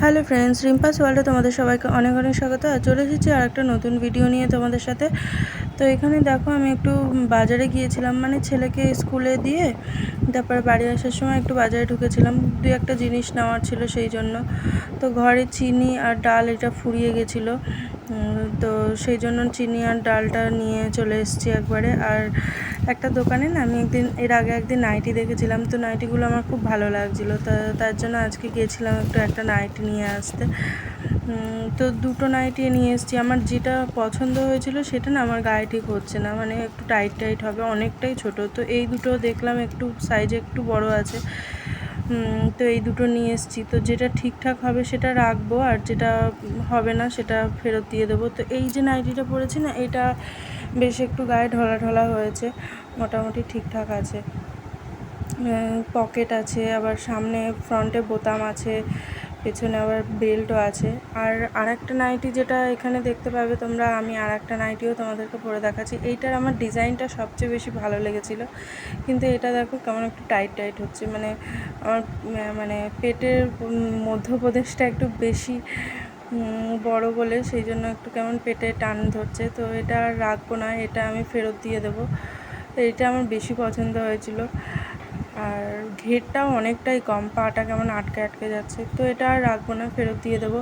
Hello friends, রিম্পাস ওয়ার্ল্ডে তোমাদের সবাইকে অনেক অনেক স্বাগত। আর চলে এসেছি আর একটা নতুন ভিডিও নিয়ে তোমাদের সাথে। তো এখানে দেখো, আমি একটু বাজারে গিয়েছিলাম মানে ছেলেকে স্কুলে দিয়ে তারপর বাড়ি আসার সময় একটু বাজারে ঢুকেছিলাম। দু একটা জিনিস নেওয়ার ছিল সেই জন্য। তো ঘরে চিনি আর ডাল এটা ফুরিয়ে গেছিল। তো সেই জন্য চিনি আর ডালটা নিয়ে চলে এসেছি একবারে। আর একটা দোকানে না, আমি একদিন, এর আগে একদিন নাইটি দেখেছিলাম। তো নাইটিগুলো আমার খুব ভালো লাগছিল। তা, তার জন্য আজকে গিয়েছিলাম একটু একটা নাইটি নিয়ে আসতে। তো দুটো নাইটি নিয়ে এসেছি। আমার যেটা পছন্দ হয়েছিল সেটা না আমার গায়ে ঠিক হচ্ছে না। মানে একটু টাইট টাইট হবে, অনেকটাই ছোট। তো এই দুটো দেখলাম একটু সাইজে একটু বড় আছে। তো এই দুটো নিয়ে এসেছি। তো যেটা ঠিকঠাক হবে সেটা রাখব, আর যেটা হবে না সেটা ফেরত দিয়ে দেবো। তো এই যে নাইটিটা পরেছি না, এটা বেশ একটু গায়ে ঢলা ঢলা হয়েছে। মোটামুটি ঠিকঠাক আছে। পকেট আছে, আবার সামনে ফ্রন্টে বোতাম আছে। পেছনে আবার বেল্টও আছে। আর আরেকটা নাইটি যেটা এখানে দেখতে পাবে তোমরা, আমি আর একটা নাইটিও তোমাদেরকে পরে দেখাচ্ছি। এইটার আমার ডিজাইনটা সবচেয়ে বেশি ভালো লেগেছিল। কিন্তু এটা দেখো কেমন একটু টাইট টাইট হচ্ছে। মানে আমার মানে পেটের মধ্যপ্রদেশটা একটু বেশি বড় বলে সেই জন্য একটু কেমন পেটে টান ধরছে। তো এটা রাখব না, এটা আমি ফেরত দিয়ে দেবো। এটা আমার বেশি পছন্দ হয়েছিল। আর ঘেরটাও অনেকটাই কম, পাটা কেমন আটকে আটকে যাচ্ছে। তো এটা আর রাখব না, ফেরত দিয়ে দেবো।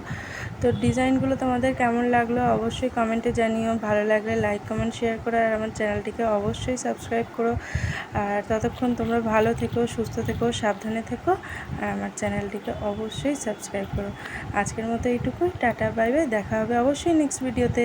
তো ডিজাইনগুলো তোমাদের কেমন লাগল অবশ্যই কমেন্টে জানিও। ভালো লাগলে লাইক, কমেন্ট, শেয়ার করো আর আমার চ্যানেলটিকে অবশ্যই সাবস্ক্রাইব করো। আর ততক্ষণ তোমরা ভালো থেকো, সুস্থ থেকো, সাবধানে থেকো আর আমার চ্যানেলটিকে অবশ্যই সাবস্ক্রাইব করো। আজকের মতো এইটুকুই, টাটা, বাই বাই। দেখা হবে অবশ্যই নেক্সট ভিডিওতে